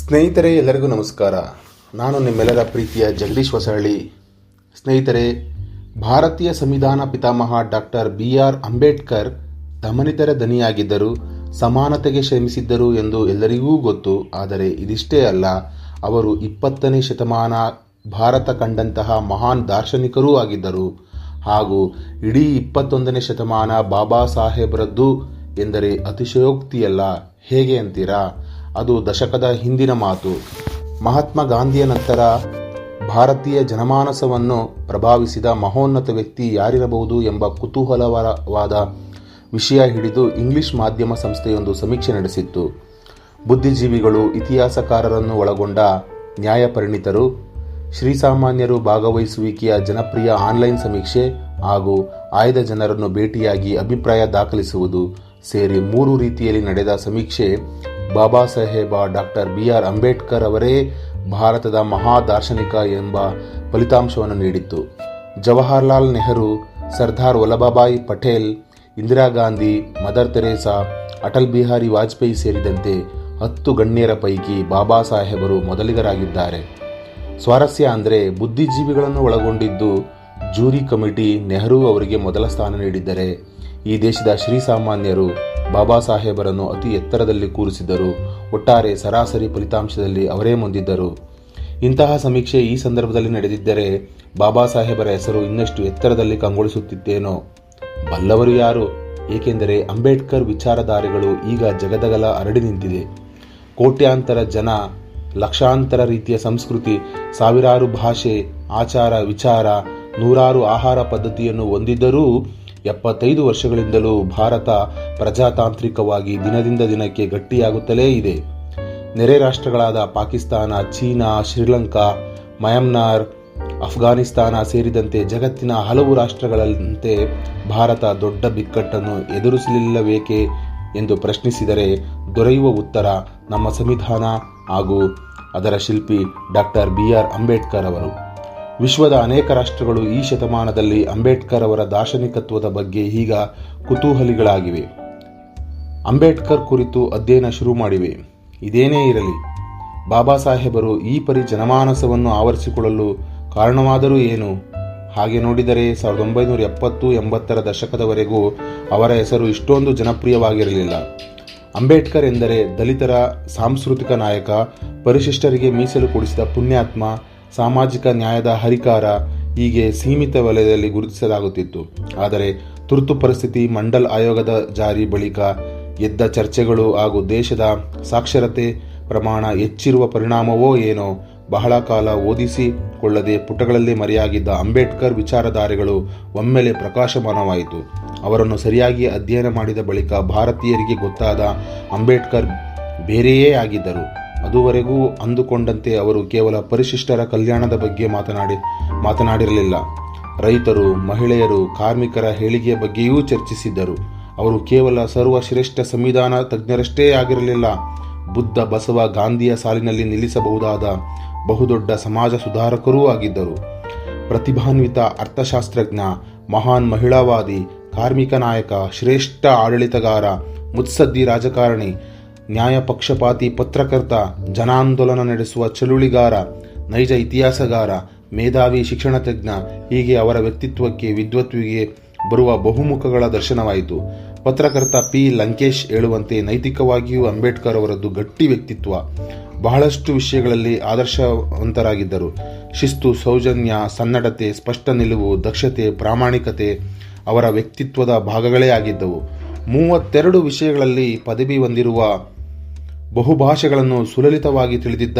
ಸ್ನೇಹಿತರೆ, ಎಲ್ಲರಿಗೂ ನಮಸ್ಕಾರ. ನಾನು ನಿಮ್ಮೆಲ್ಲರ ಪ್ರೀತಿಯ ಜಗದೀಶ್ ಹೊಸಹಳ್ಳಿ. ಸ್ನೇಹಿತರೆ, ಭಾರತೀಯ ಸಂವಿಧಾನ ಪಿತಾಮಹ ಡಾಕ್ಟರ್ ಬಿ ಆರ್ ಅಂಬೇಡ್ಕರ್ ದಮನಿತರ ದನಿಯಾಗಿದ್ದರು ಸಮಾನತೆಗೆ ಶ್ರಮಿಸಿದ್ದರು ಎಂದು ಎಲ್ಲರಿಗೂ ಗೊತ್ತು. ಆದರೆ ಇದಿಷ್ಟೇ ಅಲ್ಲ, ಅವರು ಇಪ್ಪತ್ತನೇ ಶತಮಾನ ಭಾರತ ಕಂಡಂತಹ ಮಹಾನ್ ದಾರ್ಶನಿಕರೂ ಆಗಿದ್ದರು. ಹಾಗೂ ಇಡೀ ಇಪ್ಪತ್ತೊಂದನೇ ಶತಮಾನ ಬಾಬಾ ಸಾಹೇಬ್ರದ್ದು ಎಂದರೆ ಅತಿಶಯೋಕ್ತಿಯಲ್ಲ. ಹೇಗೆ ಅಂತೀರಾ? ಅದು ದಶಕದ ಹಿಂದಿನ ಮಾತು. ಮಹಾತ್ಮ ಗಾಂಧಿಯ ನಂತರ ಭಾರತೀಯ ಜನಮಾನಸವನ್ನು ಪ್ರಭಾವಿಸಿದ ಮಹೋನ್ನತ ವ್ಯಕ್ತಿ ಯಾರಿರಬಹುದು ಎಂಬ ಕುತೂಹಲವಾದ ವಿಷಯ ಹಿಡಿದು ಇಂಗ್ಲಿಷ್ ಮಾಧ್ಯಮ ಸಂಸ್ಥೆಯೊಂದು ಸಮೀಕ್ಷೆ ನಡೆಸಿತ್ತು. ಬುದ್ಧಿಜೀವಿಗಳು ಇತಿಹಾಸಕಾರರನ್ನು ಒಳಗೊಂಡ ನ್ಯಾಯಪರಿಣಿತರು ಶ್ರೀಸಾಮಾನ್ಯರು ಭಾಗವಹಿಸುವಿಕೆಯ ಜನಪ್ರಿಯ ಆನ್ಲೈನ್ ಸಮೀಕ್ಷೆ ಹಾಗೂ ಆಯ್ದ ಜನರನ್ನು ಭೇಟಿಯಾಗಿ ಅಭಿಪ್ರಾಯ ದಾಖಲಿಸುವುದು ಸೇರಿ ಮೂರು ರೀತಿಯಲ್ಲಿ ನಡೆದ ಸಮೀಕ್ಷೆ Baba Saheb doctor B R Ambedkar ಅವರೇ ಭಾರತದ ಮಹಾ ದಾರ್ಶನಿಕ ಎಂಬ ಫಲಿತಾಂಶವನ್ನು ನೀಡಿತ್ತು. ಜವಾಹರ್ಲಾಲ್ ನೆಹರು, ಸರ್ದಾರ್ ವಲ್ಲಭಾಬಾಯಿ ಪಟೇಲ್, ಇಂದಿರಾ ಗಾಂಧಿ, ಮದರ್ ತೆರೇಸಾ, ಅಟಲ್ ಬಿಹಾರಿ ವಾಜಪೇಯಿ ಸೇರಿದಂತೆ ಹತ್ತು ಗಣ್ಯರ ಪೈಕಿ ಬಾಬಾ ಸಾಹೇಬರು ಮೊದಲಿಗರಾಗಿದ್ದಾರೆ. ಸ್ವಾರಸ್ಯ ಅಂದರೆ ಬುದ್ಧಿಜೀವಿಗಳನ್ನು ಒಳಗೊಂಡಿದ್ದು ಜೂರಿ ಕಮಿಟಿ ನೆಹರು ಅವರಿಗೆ ಮೊದಲ ಸ್ಥಾನ ನೀಡಿದ್ದರೆ ಈ ದೇಶದ ಶ್ರೀಸಾಮಾನ್ಯರು ಬಾಬಾ ಸಾಹೇಬರನ್ನು ಅತಿ ಎತ್ತರದಲ್ಲಿ ಕೂರಿಸಿದ್ದರು. ಒಟ್ಟಾರೆ ಸರಾಸರಿ ಫಲಿತಾಂಶದಲ್ಲಿ ಅವರೇ ಮುಂದಿದ್ದರು. ಇಂತಹ ಸಮೀಕ್ಷೆ ಈ ಸಂದರ್ಭದಲ್ಲಿ ನಡೆದಿದ್ದರೆ ಬಾಬಾ ಸಾಹೇಬರ ಹೆಸರು ಇನ್ನಷ್ಟು ಎತ್ತರದಲ್ಲಿ ಕಂಗೊಳಿಸುತ್ತಿದ್ದೇನೋ ಬಲ್ಲವರು ಯಾರು? ಏಕೆಂದರೆ ಅಂಬೇಡ್ಕರ್ ವಿಚಾರಧಾರೆಗಳು ಈಗ ಜಗದಗಲ ಹರಡಿ ನಿಂತಿದೆ. ಕೋಟ್ಯಾಂತರ ಜನ, ಲಕ್ಷಾಂತರ ರೀತಿಯ ಸಂಸ್ಕೃತಿ, ಸಾವಿರಾರು ಭಾಷೆ, ಆಚಾರ ವಿಚಾರ, ನೂರಾರು ಆಹಾರ ಪದ್ಧತಿಯನ್ನು ಹೊಂದಿದ್ದರೂ ಎಪ್ಪತ್ತೈದು ವರ್ಷಗಳಿಂದಲೂ ಭಾರತ ಪ್ರಜಾತಾಂತ್ರಿಕವಾಗಿ ದಿನದಿಂದ ದಿನಕ್ಕೆ ಗಟ್ಟಿಯಾಗುತ್ತಲೇ ಇದೆ. ನೆರೆ ರಾಷ್ಟ್ರಗಳಾದ ಪಾಕಿಸ್ತಾನ, ಚೀನಾ, ಶ್ರೀಲಂಕಾ, ಮಯನ್ಮಾರ್, ಅಫ್ಘಾನಿಸ್ತಾನ ಸೇರಿದಂತೆ ಜಗತ್ತಿನ ಹಲವು ರಾಷ್ಟ್ರಗಳಂತೆ ಭಾರತ ದೊಡ್ಡ ಬಿಕ್ಕಟ್ಟನ್ನು ಎದುರಿಸಲಿಲ್ಲಬೇಕೆ ಎಂದು ಪ್ರಶ್ನಿಸಿದರೆ ದೊರೆಯುವ ಉತ್ತರ ನಮ್ಮ ಸಂವಿಧಾನ ಹಾಗೂ ಅದರ ಶಿಲ್ಪಿ ಡಾಕ್ಟರ್ ಬಿ ಆರ್ ಅಂಬೇಡ್ಕರ್ ಅವರು. ವಿಶ್ವದ ಅನೇಕ ರಾಷ್ಟ್ರಗಳು ಈ ಶತಮಾನದಲ್ಲಿ ಅಂಬೇಡ್ಕರ್ ಅವರ ದಾರ್ಶನಿಕತ್ವದ ಬಗ್ಗೆ ಈಗ ಕುತೂಹಲಿಗಳಾಗಿವೆ. ಅಂಬೇಡ್ಕರ್ ಕುರಿತು ಅಧ್ಯಯನ ಶುರು ಮಾಡಿವೆ. ಇದೇನೇ ಇರಲಿ, ಬಾಬಾ ಸಾಹೇಬರು ಈ ಪರಿ ಜನಮಾನಸವನ್ನು ಆವರಿಸಿಕೊಳ್ಳಲು ಕಾರಣವಾದರೂ ಏನು? ಹಾಗೆ ನೋಡಿದರೆ ಸಾವಿರದ ಒಂಬೈನೂರ ಎಪ್ಪತ್ತು ಎಂಬತ್ತರ ದಶಕದವರೆಗೂ ಅವರ ಹೆಸರು ಇಷ್ಟೊಂದು ಜನಪ್ರಿಯವಾಗಿರಲಿಲ್ಲ. ಅಂಬೇಡ್ಕರ್ ಎಂದರೆ ದಲಿತರ ಸಾಂಸ್ಕೃತಿಕ ನಾಯಕ, ಪರಿಶಿಷ್ಟರಿಗೆ ಮೀಸಲು ಕೊಡಿಸಿದ ಪುಣ್ಯಾತ್ಮ ಸಾಮಾಜಿಕ ನ್ಯಾಯದ ಹರಿಕಾರ ಹೀಗೆ ಸೀಮಿತ ವಲಯದಲ್ಲಿ ಗುರುತಿಸಲಾಗುತ್ತಿತ್ತು. ಆದರೆ ತುರ್ತು ಪರಿಸ್ಥಿತಿ ಮಂಡಲ್ ಆಯೋಗದ ಜಾರಿ ಬಳಿಕ ಎದ್ದ ಚರ್ಚೆಗಳು ಹಾಗೂ ದೇಶದ ಸಾಕ್ಷರತೆ ಪ್ರಮಾಣ ಹೆಚ್ಚಿರುವ ಪರಿಣಾಮವೋ ಏನೋ ಬಹಳ ಕಾಲ ಓದಿಸಿಕೊಳ್ಳದೆ ಪುಟಗಳಲ್ಲಿ ಮರೆಯಾಗಿದ್ದ ಅಂಬೇಡ್ಕರ್ ವಿಚಾರಧಾರೆಗಳು ಒಮ್ಮೆಲೆ ಪ್ರಕಾಶಮಾನವಾಯಿತು. ಅವರನ್ನು ಸರಿಯಾಗಿ ಅಧ್ಯಯನ ಮಾಡಿದ ಬಳಿಕ ಭಾರತೀಯರಿಗೆ ಗೊತ್ತಾದ ಅಂಬೇಡ್ಕರ್ ಬೇರೆಯೇ ಆಗಿದ್ದರು. ಅದುವರೆಗೂ ಅಂದುಕೊಂಡಂತೆ ಅವರು ಕೇವಲ ಪರಿಶಿಷ್ಟರ ಕಲ್ಯಾಣದ ಬಗ್ಗೆ ಮಾತನಾಡಿ, ಮಾತನಾಡಿರಲಿಲ್ಲ. ರೈತರು, ಮಹಿಳೆಯರು, ಕಾರ್ಮಿಕರ ಹೇಳಿಕೆಯ ಬಗ್ಗೆಯೂ ಚರ್ಚಿಸಿದ್ದರು. ಅವರು ಕೇವಲ ಸರ್ವಶ್ರೇಷ್ಠ ಸಂವಿಧಾನ ತಜ್ಞರಷ್ಟೇ ಆಗಿರಲಿಲ್ಲ. ಬುದ್ಧ ಬಸವ ಗಾಂಧಿಯ ಸಾಲಿನಲ್ಲಿ ನಿಲ್ಲಿಸಬಹುದಾದ ಬಹುದೊಡ್ಡ ಸಮಾಜ ಸುಧಾರಕರೂ ಆಗಿದ್ದರು. ಪ್ರತಿಭಾನ್ವಿತ ಅರ್ಥಶಾಸ್ತ್ರಜ್ಞ, ಮಹಾನ್ ಮಹಿಳಾವಾದಿ, ಕಾರ್ಮಿಕ ನಾಯಕ, ಶ್ರೇಷ್ಠ ಆಡಳಿತಗಾರ, ಮುತ್ಸದ್ದಿ ರಾಜಕಾರಣಿ ನ್ಯಾಯ ಪಕ್ಷಪಾತಿ ಪತ್ರಕರ್ತ, ಜನಾಂದೋಲನ ನಡೆಸುವ ಚಳುವಳಿಗಾರ, ನೈಜ ಇತಿಹಾಸಗಾರ, ಮೇಧಾವಿ ಶಿಕ್ಷಣ ತಜ್ಞ ಹೀಗೆ ಅವರ ವ್ಯಕ್ತಿತ್ವಕ್ಕೆ ವಿದ್ವತ್ವಿಗೆ ಬರುವ ಬಹುಮುಖಗಳ ದರ್ಶನವಾಯಿತು. ಪತ್ರಕರ್ತ ಪಿ. ಲಂಕೇಶ್ ಹೇಳುವಂತೆ ನೈತಿಕವಾಗಿಯೂ ಅಂಬೇಡ್ಕರ್ ಅವರದ್ದು ಗಟ್ಟಿ ವ್ಯಕ್ತಿತ್ವ. ಬಹಳಷ್ಟು ವಿಷಯಗಳಲ್ಲಿ ಆದರ್ಶವಂತರಾಗಿದ್ದರು. ಶಿಸ್ತು, ಸೌಜನ್ಯ, ಸನ್ನಡತೆ, ಸ್ಪಷ್ಟ ನಿಲುವು, ದಕ್ಷತೆ, ಪ್ರಾಮಾಣಿಕತೆ ಅವರ ವ್ಯಕ್ತಿತ್ವದ ಭಾಗಗಳೇ ಆಗಿದ್ದವು. ಮೂವತ್ತೆರಡು ವಿಷಯಗಳಲ್ಲಿ ಪದವಿ ಹೊಂದಿರುವ ಬಹುಭಾಷೆಗಳನ್ನು ಸುಲಲಿತವಾಗಿ ತಿಳಿದಿದ್ದ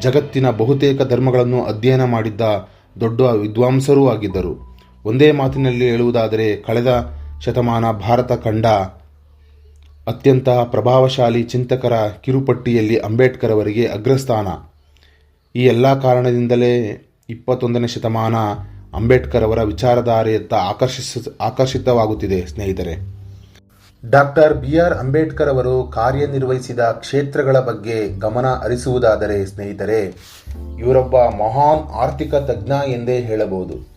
ಜಗತ್ತಿನ ಬಹುತೇಕ ಧರ್ಮಗಳನ್ನು ಅಧ್ಯಯನ ಮಾಡಿದ್ದ ದೊಡ್ಡ ವಿದ್ವಾಂಸರೂ ಆಗಿದ್ದರು. ಒಂದೇ ಮಾತಿನಲ್ಲಿ ಹೇಳುವುದಾದರೆ ಕಳೆದ ಶತಮಾನ ಭಾರತ ಕಂಡ ಅತ್ಯಂತ ಪ್ರಭಾವಶಾಲಿ ಚಿಂತಕರ ಕಿರುಪಟ್ಟಿಯಲ್ಲಿ ಅಂಬೇಡ್ಕರ್ ಅವರಿಗೆ ಅಗ್ರಸ್ಥಾನ. ಈ ಎಲ್ಲ ಕಾರಣದಿಂದಲೇ ಇಪ್ಪತ್ತೊಂದನೇ ಶತಮಾನ ಅಂಬೇಡ್ಕರ್ ಅವರ ವಿಚಾರಧಾರೆಯತ್ತ ಆಕರ್ಷಿಸ, ಆಕರ್ಷಿತವಾಗುತ್ತಿದೆ, ಸ್ನೇಹಿತರೆ. ಡಾಕ್ಟರ್ ಬಿ ಆರ್ ಅಂಬೇಡ್ಕರ್ ಅವರು ಕಾರ್ಯನಿರ್ವಹಿಸಿದ ಕ್ಷೇತ್ರಗಳ ಬಗ್ಗೆ ಗಮನ ಹರಿಸುವುದಾದರೆ ಸ್ನೇಹಿತರೆ, ಇವರೊಬ್ಬ ಮಹಾನ್ ಆರ್ಥಿಕ ತಜ್ಞ ಎಂದೇ ಹೇಳಬಹುದು.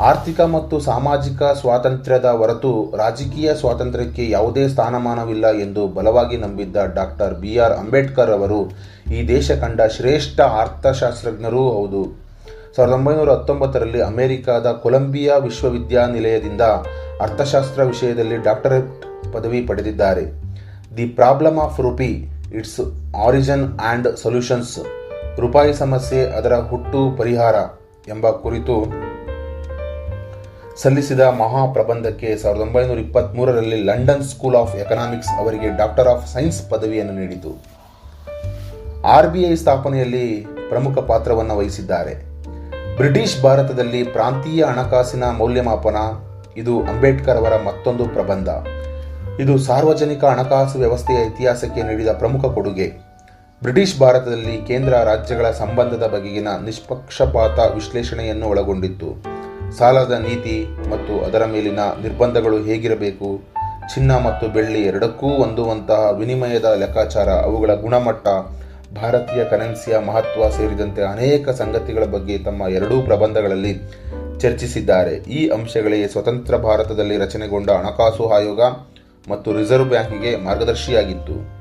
ಆರ್ಥಿಕ ಮತ್ತು ಸಾಮಾಜಿಕ ಸ್ವಾತಂತ್ರ್ಯದ ಹೊರತು ರಾಜಕೀಯ ಸ್ವಾತಂತ್ರ್ಯಕ್ಕೆ ಯಾವುದೇ ಸ್ಥಾನಮಾನವಿಲ್ಲ ಎಂದು ಬಲವಾಗಿ ನಂಬಿದ್ದ ಡಾಕ್ಟರ್ ಬಿ ಆರ್ ಅಂಬೇಡ್ಕರ್ ಅವರು ಈ ದೇಶ ಕಂಡ ಶ್ರೇಷ್ಠ ಅರ್ಥಶಾಸ್ತ್ರಜ್ಞರೂ ಹೌದು. ಸಾವಿರದ ಒಂಬೈನೂರ ಹತ್ತೊಂಬತ್ತರಲ್ಲಿ ಅಮೆರಿಕದ ಕೊಲಂಬಿಯಾ ವಿಶ್ವವಿದ್ಯಾನಿಲಯದಿಂದ ಅರ್ಥಶಾಸ್ತ್ರ ವಿಷಯದಲ್ಲಿ ಡಾಕ್ಟರೇಟ್ ಪದವಿ ಪಡೆದಿದ್ದಾರೆ. The problem of rupee its origin and solutions ರೂಪಾಯಿ ಸಮಸ್ಯೆ ಅದರ ಹುಟ್ಟು ಪರಿಹಾರ ಎಂಬ ಕುರಿತು ಸಲ್ಲಿಸಿದ ಮಹಾಪ್ರಬಂಧಕ್ಕೆ ಸಾವಿರದ ಒಂಬೈನೂರ ಇಪ್ಪತ್ತ್ಮೂರರಲ್ಲಿ ಲಂಡನ್ ಸ್ಕೂಲ್ ಆಫ್ ಎಕನಾಮಿಕ್ಸ್ ಅವರಿಗೆ ಡಾಕ್ಟರ್ ಆಫ್ ಸೈನ್ಸ್ ಪದವಿಯನ್ನು ನೀಡಿತು. ಆರ್ಬಿಐ ಸ್ಥಾಪನೆಯಲ್ಲಿ ಪ್ರಮುಖ ಪಾತ್ರವನ್ನು ವಹಿಸಿದ್ದಾರೆ. ಬ್ರಿಟಿಷ್ ಭಾರತದಲ್ಲಿ ಪ್ರಾಂತೀಯ ಹಣಕಾಸಿನ ಮೌಲ್ಯಮಾಪನ, ಇದು ಅಂಬೇಡ್ಕರ್ ಅವರ ಮತ್ತೊಂದು ಪ್ರಬಂಧ. ಇದು ಸಾರ್ವಜನಿಕ ಹಣಕಾಸು ವ್ಯವಸ್ಥೆಯ ಇತಿಹಾಸಕ್ಕೆ ನೀಡಿದ ಪ್ರಮುಖ ಕೊಡುಗೆ. ಬ್ರಿಟಿಷ್ ಭಾರತದಲ್ಲಿ ಕೇಂದ್ರ ರಾಜ್ಯಗಳ ಸಂಬಂಧದ ಬಗೆಗಿನ ನಿಷ್ಪಕ್ಷಪಾತ ವಿಶ್ಲೇಷಣೆಯನ್ನು ಒಳಗೊಂಡಿತ್ತು. ಸಾಲದ ನೀತಿ ಮತ್ತು ಅದರ ಮೇಲಿನ ನಿರ್ಬಂಧಗಳು ಹೇಗಿರಬೇಕು, ಚಿನ್ನ ಮತ್ತು ಬೆಳ್ಳಿ ಎರಡಕ್ಕೂ ಹೊಂದುವಂತಹ ವಿನಿಮಯದ ಲೆಕ್ಕಾಚಾರ, ಅವುಗಳ ಗುಣಮಟ್ಟ, ಭಾರತೀಯ ಕರೆನ್ಸಿಯ ಮಹತ್ವ ಸೇರಿದಂತೆ ಅನೇಕ ಸಂಗತಿಗಳ ಬಗ್ಗೆ ತಮ್ಮ ಎರಡೂ ಪ್ರಬಂಧಗಳಲ್ಲಿ ಚರ್ಚಿಸಿದ್ದಾರೆ. ಈ ಅಂಶಗಳೇ ಸ್ವತಂತ್ರ ಭಾರತದಲ್ಲಿ ರಚನೆಗೊಂಡ ಹಣಕಾಸು ಆಯೋಗ ಮತ್ತು ರಿಸರ್ವ್ ಬ್ಯಾಂಕಿಗೆ ಮಾರ್ಗದರ್ಶಿಯಾಗಿತ್ತು.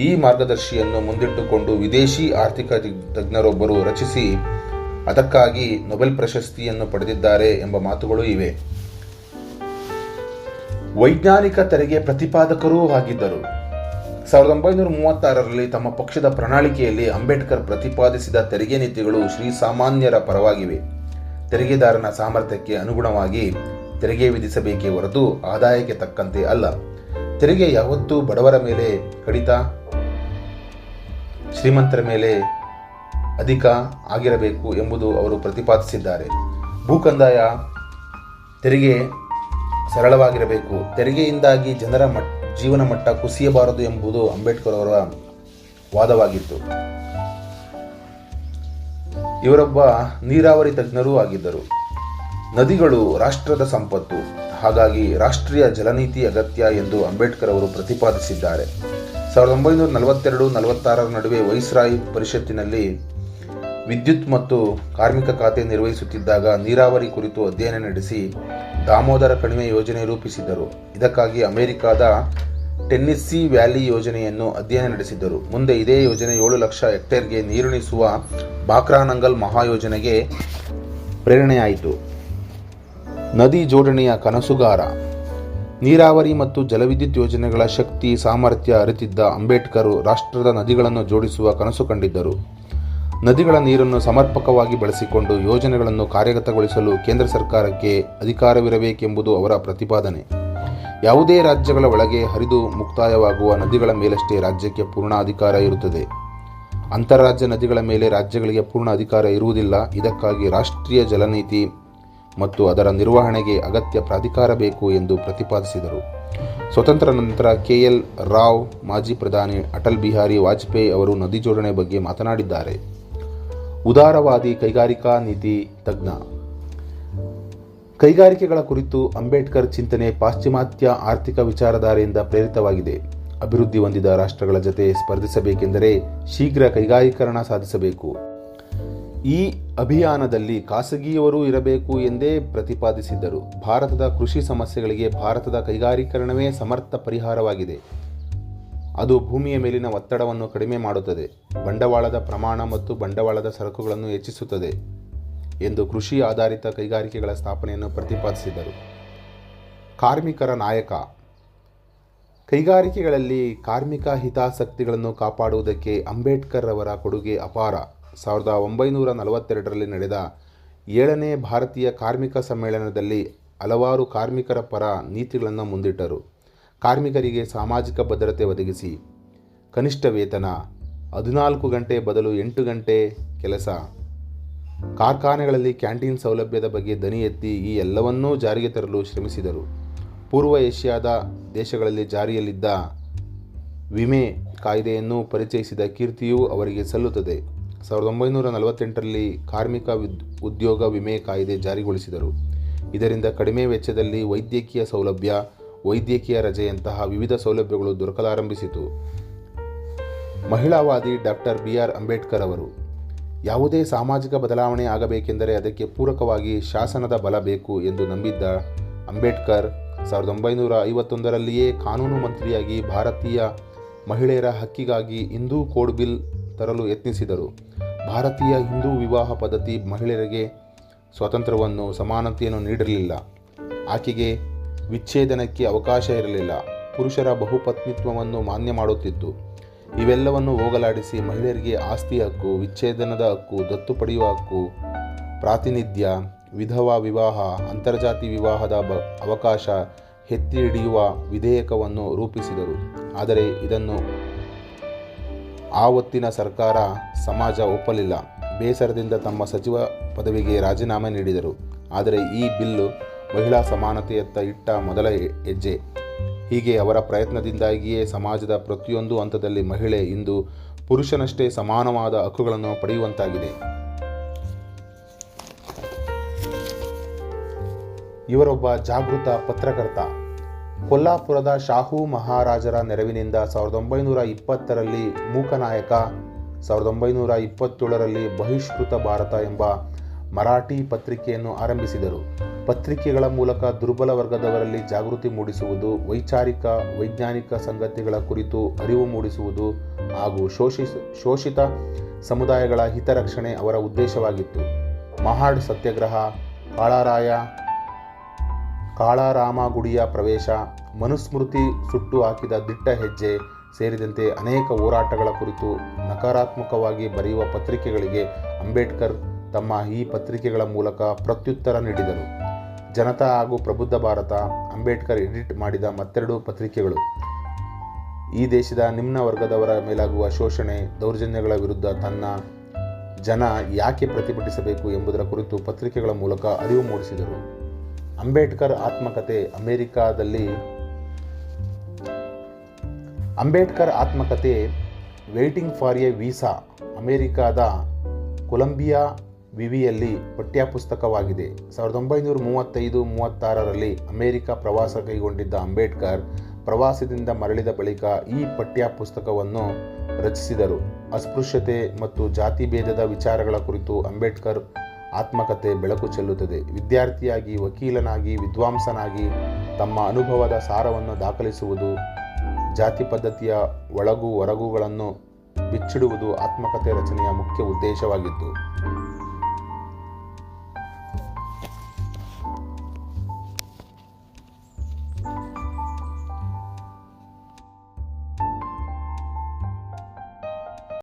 ಈ ಮಾರ್ಗದರ್ಶಿಯನ್ನು ಮುಂದಿಟ್ಟುಕೊಂಡು ವಿದೇಶಿ ಆರ್ಥಿಕ ತಜ್ಞರೊಬ್ಬರು ರಚಿಸಿ ಅದಕ್ಕಾಗಿ ನೊಬೆಲ್ ಪ್ರಶಸ್ತಿಯನ್ನು ಪಡೆದಿದ್ದಾರೆ ಎಂಬ ಮಾತುಗಳು ಇವೆ. ವೈಜ್ಞಾನಿಕ ತೆರಿಗೆ ಪ್ರತಿಪಾದಕರೂ ಆಗಿದ್ದರು. ಸಾವಿರದ ಒಂಬೈನೂರ ಮೂವತ್ತಾರರಲ್ಲಿ ತಮ್ಮ ಪಕ್ಷದ ಪ್ರಣಾಳಿಕೆಯಲ್ಲಿ ಅಂಬೇಡ್ಕರ್ ಪ್ರತಿಪಾದಿಸಿದ ತೆರಿಗೆ ನೀತಿಗಳು ಶ್ರೀಸಾಮಾನ್ಯರ ಪರವಾಗಿವೆ. ತೆರಿಗೆದಾರನ ಸಾಮರ್ಥ್ಯಕ್ಕೆ ಅನುಗುಣವಾಗಿ ತೆರಿಗೆ ವಿಧಿಸಬೇಕೇ ಹೊರತು ಆದಾಯಕ್ಕೆ ತಕ್ಕಂತೆ ಅಲ್ಲ. ತೆರಿಗೆ ಯಾವತ್ತೂ ಬಡವರ ಮೇಲೆ ಕಡಿತ, ಶ್ರೀಮಂತರ ಮೇಲೆ ಅಧಿಕ ಆಗಿರಬೇಕು ಎಂಬುದು ಅವರು ಪ್ರತಿಪಾದಿಸಿದ್ದಾರೆ. ಭೂಕಂದಾಯ ತೆರಿಗೆ ಸರಳವಾಗಿರಬೇಕು. ತೆರಿಗೆಯಿಂದಾಗಿ ಜನರ ಮಟ್, ಜೀವನ ಮಟ್ಟ ಕುಸಿಯಬಾರದು ಎಂಬುದು ಅಂಬೇಡ್ಕರ್ ಅವರ ವಾದವಾಗಿತ್ತು. ಇವರೊಬ್ಬ ನೀರಾವರಿ ತಜ್ಞರೂ ಆಗಿದ್ದರು. ನದಿಗಳು ರಾಷ್ಟ್ರದ ಸಂಪತ್ತು. ಹಾಗಾಗಿ ರಾಷ್ಟ್ರೀಯ ಜಲನೀತಿ ಅಗತ್ಯ ಎಂದು ಅಂಬೇಡ್ಕರ್ ಅವರು ಪ್ರತಿಪಾದಿಸಿದ್ದಾರೆ. ಸಾವಿರದ ಒಂಬೈನೂರ ನಲವತ್ತೆರಡು ನಲವತ್ತಾರರ ನಡುವೆ ವೈಸ್ರಾಯ್ ಪರಿಷತ್ತಿನಲ್ಲಿ ವಿದ್ಯುತ್ ಮತ್ತು ಕಾರ್ಮಿಕ ಖಾತೆ ನಿರ್ವಹಿಸುತ್ತಿದ್ದಾಗ ನೀರಾವರಿ ಕುರಿತು ಅಧ್ಯಯನ ನಡೆಸಿ ದಾಮೋದರ ಕಣಿವೆ ಯೋಜನೆ ರೂಪಿಸಿದ್ದರು. ಇದಕ್ಕಾಗಿ ಅಮೆರಿಕದ ಟೆನ್ನಿಸ್ಸಿ ವ್ಯಾಲಿ ಯೋಜನೆಯನ್ನು ಅಧ್ಯಯನ ನಡೆಸಿದ್ದರು. ಮುಂದೆ ಇದೇ ಯೋಜನೆ ಏಳು ಲಕ್ಷ ಹೆಕ್ಟೇರ್ಗೆ ನೀರುಣಿಸುವ ಬಾಕ್ರಾನಂಗಲ್ ಮಹಾಯೋಜನೆಗೆ ಪ್ರೇರಣೆಯಾಯಿತು. ನದಿ ಜೋಡಣೆಯ ಕನಸುಗಾರ. ನೀರಾವರಿ ಮತ್ತು ಜಲವಿದ್ಯುತ್ ಯೋಜನೆಗಳ ಶಕ್ತಿ, ಸಾಮರ್ಥ್ಯ ಅರಿತಿದ್ದ ಅಂಬೇಡ್ಕರ್ ರಾಷ್ಟ್ರದ ನದಿಗಳನ್ನು ಜೋಡಿಸುವ ಕನಸು ಕಂಡಿದ್ದರು. ನದಿಗಳ ನೀರನ್ನು ಸಮರ್ಪಕವಾಗಿ ಬಳಸಿಕೊಂಡು ಯೋಜನೆಗಳನ್ನು ಕಾರ್ಯಗತಗೊಳಿಸಲು ಕೇಂದ್ರ ಸರ್ಕಾರಕ್ಕೆ ಅಧಿಕಾರವಿರಬೇಕೆಂಬುದು ಅವರ ಪ್ರತಿಪಾದನೆ. ಯಾವುದೇ ರಾಜ್ಯಗಳ ಒಳಗೆ ಹರಿದು ಮುಕ್ತಾಯವಾಗುವ ನದಿಗಳ ಮೇಲಷ್ಟೇ ರಾಜ್ಯಕ್ಕೆ ಪೂರ್ಣ ಅಧಿಕಾರ ಇರುತ್ತದೆ. ಅಂತಾರಾಜ್ಯ ನದಿಗಳ ಮೇಲೆ ರಾಜ್ಯಗಳಿಗೆ ಪೂರ್ಣ ಅಧಿಕಾರ ಇರುವುದಿಲ್ಲ. ಇದಕ್ಕಾಗಿ ರಾಷ್ಟ್ರೀಯ ಜಲನೀತಿ ಮತ್ತು ಅದರ ನಿರ್ವಹಣೆಗೆ ಅಗತ್ಯ ಪ್ರಾಧಿಕಾರ ಬೇಕು ಎಂದು ಪ್ರತಿಪಾದಿಸಿದರು. ಸ್ವತಂತ್ರ ನಂತರ ಕೆಎಲ್ ರಾವ್, ಮಾಜಿ ಪ್ರಧಾನಿ ಅಟಲ್ ಬಿಹಾರಿ ವಾಜಪೇಯಿ ಅವರು ನದಿ ಜೋಡಣೆ ಬಗ್ಗೆ ಮಾತನಾಡಿದ್ದಾರೆ. ಉದಾರವಾದಿ ಕೈಗಾರಿಕಾ ನೀತಿ ತಜ್ಞ. ಕೈಗಾರಿಕೆಗಳ ಕುರಿತು ಅಂಬೇಡ್ಕರ್ ಚಿಂತನೆ ಪಾಶ್ಚಿಮಾತ್ಯ ಆರ್ಥಿಕ ವಿಚಾರಧಾರೆಯಿಂದ ಪ್ರೇರಿತವಾಗಿದೆ. ಅಭಿವೃದ್ಧಿ ಹೊಂದಿದ ರಾಷ್ಟ್ರಗಳ ಜತೆ ಸ್ಪರ್ಧಿಸಬೇಕೆಂದರೆ ಶೀಘ್ರ ಕೈಗಾರೀಕರಣ ಸಾಧಿಸಬೇಕು. ಈ ಅಭಿಯಾನದಲ್ಲಿ ಖಾಸಗಿಯವರು ಇರಬೇಕು ಎಂದೇ ಪ್ರತಿಪಾದಿಸಿದ್ದರು. ಭಾರತದ ಕೃಷಿ ಸಮಸ್ಯೆಗಳಿಗೆ ಭಾರತದ ಕೈಗಾರೀಕರಣವೇ ಸಮರ್ಥ ಪರಿಹಾರವಾಗಿದೆ. ಅದು ಭೂಮಿಯ ಮೇಲಿನ ಒತ್ತಡವನ್ನು ಕಡಿಮೆ ಮಾಡುತ್ತದೆ, ಬಂಡವಾಳದ ಪ್ರಮಾಣ ಮತ್ತು ಬಂಡವಾಳದ ಸರಕುಗಳನ್ನು ಹೆಚ್ಚಿಸುತ್ತದೆ ಎಂದು ಕೃಷಿ ಆಧಾರಿತ ಕೈಗಾರಿಕೆಗಳ ಸ್ಥಾಪನೆಯನ್ನು ಪ್ರತಿಪಾದಿಸಿದರು ಕಾರ್ಮಿಕರ ನಾಯಕ. ಕೈಗಾರಿಕೆಗಳಲ್ಲಿ ಕಾರ್ಮಿಕ ಹಿತಾಸಕ್ತಿಗಳನ್ನು ಕಾಪಾಡುವುದಕ್ಕೆ ಅಂಬೇಡ್ಕರ್ ಅವರ ಕೊಡುಗೆ ಅಪಾರ. ಸಾವಿರದ ಒಂಬೈನೂರ ನಲವತ್ತೆರಡರಲ್ಲಿ ನಡೆದ ಏಳನೇ ಭಾರತೀಯ ಕಾರ್ಮಿಕ ಸಮ್ಮೇಳನದಲ್ಲಿ ಹಲವಾರು ಕಾರ್ಮಿಕರ ಪರ ನೀತಿಗಳನ್ನು ಮುಂದಿಟ್ಟರು. ಕಾರ್ಮಿಕರಿಗೆ ಸಾಮಾಜಿಕ ಭದ್ರತೆ ಒದಗಿಸಿ, ಕನಿಷ್ಠ ವೇತನ, ಹದಿನಾಲ್ಕು ಗಂಟೆ ಬದಲು ಎಂಟು ಗಂಟೆ ಕೆಲಸ. ಕಾರ್ಖಾನೆಗಳಲ್ಲಿ ಕ್ಯಾಂಟೀನ್ ಸೌಲಭ್ಯದ ಬಗ್ಗೆ ದನಿ ಎತ್ತಿ ಈ ಎಲ್ಲವನ್ನೂ ಜಾರಿಗೆ ತರಲು ಶ್ರಮಿಸಿದರು. ಪೂರ್ವ ಏಷ್ಯಾದ ದೇಶಗಳಲ್ಲಿ ಜಾರಿಯಲ್ಲಿದ್ದ ವಿಮೆ ಕಾಯ್ದೆಯನ್ನು ಪರಿಚಯಿಸಿದ ಕೀರ್ತಿಯೂ ಅವರಿಗೆ ಸಲ್ಲುತ್ತದೆ. ಸಾವಿರದ ಒಂಬೈನೂರ ನಲವತ್ತೆಂಟರಲ್ಲಿ ಕಾರ್ಮಿಕ ಉದ್ಯೋಗ ವಿಮೆ ಕಾಯ್ದೆ ಜಾರಿಗೊಳಿಸಿದರು. ಇದರಿಂದ ಕಡಿಮೆ ವೆಚ್ಚದಲ್ಲಿ ವೈದ್ಯಕೀಯ ಸೌಲಭ್ಯ, ವೈದ್ಯಕೀಯ ರಜೆಯಂತಹ ವಿವಿಧ ಸೌಲಭ್ಯಗಳು ದೊರಕಲಾರಂಭಿಸಿತು. ಮಹಿಳಾವಾದಿ ಡಾಕ್ಟರ್ ಬಿ ಆರ್ ಅಂಬೇಡ್ಕರ್ ಅವರು, ಯಾವುದೇ ಸಾಮಾಜಿಕ ಬದಲಾವಣೆ ಆಗಬೇಕೆಂದರೆ ಅದಕ್ಕೆ ಪೂರಕವಾಗಿ ಶಾಸನದ ಬಲ ಬೇಕು ಎಂದು ನಂಬಿದ್ದ ಅಂಬೇಡ್ಕರ್ ಸಾವಿರದ ಒಂಬೈನೂರ ಐವತ್ತೊಂದರಲ್ಲಿಯೇ ಕಾನೂನು ಮಂತ್ರಿಯಾಗಿ ಭಾರತೀಯ ಮಹಿಳೆಯರ ಹಕ್ಕಿಗಾಗಿ ಹಿಂದೂ ಕೋಡ್ ಬಿಲ್ ತರಲು ಯತ್ನಿಸಿದರು. ಭಾರತೀಯ ಹಿಂದೂ ವಿವಾಹ ಪದ್ಧತಿ ಮಹಿಳೆಯರಿಗೆ ಸ್ವಾತಂತ್ರ್ಯವನ್ನು, ಸಮಾನತೆಯನ್ನು ನೀಡಿರಲಿಲ್ಲ. ಆಕೆಗೆ ವಿಚ್ಛೇದನಕ್ಕೆ ಅವಕಾಶ ಇರಲಿಲ್ಲ. ಪುರುಷರ ಬಹುಪತ್ನಿತ್ವವನ್ನು ಮಾನ್ಯ ಮಾಡುತ್ತಿತ್ತು ಇವೆಲ್ಲವನ್ನು ಹೋಗಲಾಡಿಸಿ ಮಹಿಳೆಯರಿಗೆ ಆಸ್ತಿ ಹಕ್ಕು, ವಿಚ್ಛೇದನದ ಹಕ್ಕು, ದತ್ತು ಪಡೆಯುವ ಹಕ್ಕು, ಪ್ರಾತಿನಿಧ್ಯ, ವಿಧವಾ ವಿವಾಹ, ಅಂತರ್ಜಾತಿ ವಿವಾಹದ ಬ, ಅವಕಾಶ ಎತ್ತಿ ಹಿಡಿಯುವ ವಿಧೇಯಕವನ್ನು ರೂಪಿಸಿದರು. ಆದರೆ ಇದನ್ನು ಆವತ್ತಿನ ಸರ್ಕಾರ ಸಮಾಜ ಒಪ್ಪಲಿಲ್ಲ. ಬೇಸರದಿಂದ ತಮ್ಮ ಸಚಿವ ಪದವಿಗೆ ರಾಜೀನಾಮೆ ನೀಡಿದರು. ಆದರೆ ಈ ಬಿಲ್ಲು ಮಹಿಳಾ ಸಮಾನತೆಯತ್ತ ಇಟ್ಟ ಮೊದಲ ಹೆಜ್ಜೆ. ಹೀಗೆ ಅವರ ಪ್ರಯತ್ನದಿಂದಾಗಿಯೇ ಸಮಾಜದ ಪ್ರತಿಯೊಂದು ಹಂತದಲ್ಲಿ ಮಹಿಳೆ ಇಂದು ಪುರುಷನಷ್ಟೇ ಸಮಾನವಾದ ಹಕ್ಕುಗಳನ್ನು ಪಡೆಯುವಂತಾಗಿದೆ. ಇವರೊಬ್ಬ ಜಾಗೃತ ಪತ್ರಕರ್ತ. ಕೊಲ್ಲಾಪುರದ ಶಾಹು ಮಹಾರಾಜರ ನೆರವಿನಿಂದ ಸಾವಿರದ ಒಂಬೈನೂರ ಇಪ್ಪತ್ತರಲ್ಲಿ ಮೂಕನಾಯಕ, ಸಾವಿರದ ಒಂಬೈನೂರ ಇಪ್ಪತ್ತೇಳರಲ್ಲಿ ಬಹಿಷ್ಕೃತ ಭಾರತ ಎಂಬ ಮರಾಠಿ ಪತ್ರಿಕೆಯನ್ನು ಆರಂಭಿಸಿದರು. ಪತ್ರಿಕೆಗಳ ಮೂಲಕ ದುರ್ಬಲ ವರ್ಗದವರಲ್ಲಿ ಜಾಗೃತಿ ಮೂಡಿಸುವುದು, ವೈಚಾರಿಕ, ವೈಜ್ಞಾನಿಕ ಸಂಗತಿಗಳ ಕುರಿತು ಅರಿವು ಮೂಡಿಸುವುದು ಹಾಗೂ ಶೋಷಿತ ಸಮುದಾಯಗಳ ಹಿತರಕ್ಷಣೆ ಅವರ ಉದ್ದೇಶವಾಗಿತ್ತು. ಮಹಾಡ್ ಸತ್ಯಾಗ್ರಹ, ಕಾಳಾರಾಯ ಕಾಳಾರಾಮಗುಡಿಯ ಪ್ರವೇಶ, ಮನುಸ್ಮೃತಿ ಸುಟ್ಟು ಹಾಕಿದ ದಿಟ್ಟ ಹೆಜ್ಜೆ ಸೇರಿದಂತೆ ಅನೇಕ ಹೋರಾಟಗಳ ಕುರಿತು ನಕಾರಾತ್ಮಕವಾಗಿ ಬರೆಯುವ ಪತ್ರಿಕೆಗಳಿಗೆ ಅಂಬೇಡ್ಕರ್ ತಮ್ಮ ಈ ಪತ್ರಿಕೆಗಳ ಮೂಲಕ ಪ್ರತ್ಯುತ್ತರ ನೀಡಿದರು. ಜನತಾ ಹಾಗೂ ಪ್ರಬುದ್ಧ ಭಾರತ ಅಂಬೇಡ್ಕರ್ ಎಡಿಟ್ ಮಾಡಿದ ಮತ್ತೆರಡು ಪತ್ರಿಕೆಗಳು. ಈ ದೇಶದ ನಿಮ್ನ ವರ್ಗದವರ ಮೇಲಾಗುವ ಶೋಷಣೆ, ದೌರ್ಜನ್ಯಗಳ ವಿರುದ್ಧ ತನ್ನ ಜನ ಯಾಕೆ ಪ್ರತಿಭಟಿಸಬೇಕು ಎಂಬುದರ ಕುರಿತು ಪತ್ರಿಕೆಗಳ ಮೂಲಕ ಅರಿವು ಮೂಡಿಸಿದರು. ಅಂಬೇಡ್ಕರ್ ಆತ್ಮಕತೆ ಅಮೇರಿಕಾದಲ್ಲಿ ಅಂಬೇಡ್ಕರ್ ಆತ್ಮಕತೆ ವೇಟಿಂಗ್ ಫಾರ್ ಎ ವೀಸಾ ಅಮೇರಿಕಾದ ಕೊಲಂಬಿಯಾ ವಿವಿಯಲ್ಲಿ ಪಠ್ಯಪುಸ್ತಕವಾಗಿದೆ. ಸಾವಿರದ ಒಂಬೈನೂರ ಮೂವತ್ತೈದು ಮೂವತ್ತಾರರಲ್ಲಿ ಅಮೆರಿಕ ಪ್ರವಾಸ ಕೈಗೊಂಡಿದ್ದ ಅಂಬೇಡ್ಕರ್ ಪ್ರವಾಸದಿಂದ ಮರಳಿದ ಬಳಿಕ ಈ ಪಠ್ಯಪುಸ್ತಕವನ್ನು ರಚಿಸಿದರು. ಅಸ್ಪೃಶ್ಯತೆ ಮತ್ತು ಜಾತಿ ಭೇದದ ವಿಚಾರಗಳ ಕುರಿತು ಅಂಬೇಡ್ಕರ್ ಆತ್ಮಕತೆ ಬೆಳಕು ಚೆಲ್ಲುತ್ತದೆ. ವಿದ್ಯಾರ್ಥಿಯಾಗಿ, ವಕೀಲನಾಗಿ, ವಿದ್ವಾಂಸನಾಗಿ ತಮ್ಮ ಅನುಭವದ ಸಾರವನ್ನು ದಾಖಲಿಸುವುದು, ಜಾತಿ ಪದ್ಧತಿಯ ಒಳಗು, ಹೊರಗುಗಳನ್ನು ಬಿಚ್ಚಿಡುವುದು ಆತ್ಮಕತೆ ರಚನೆಯ ಮುಖ್ಯ ಉದ್ದೇಶವಾಗಿತ್ತು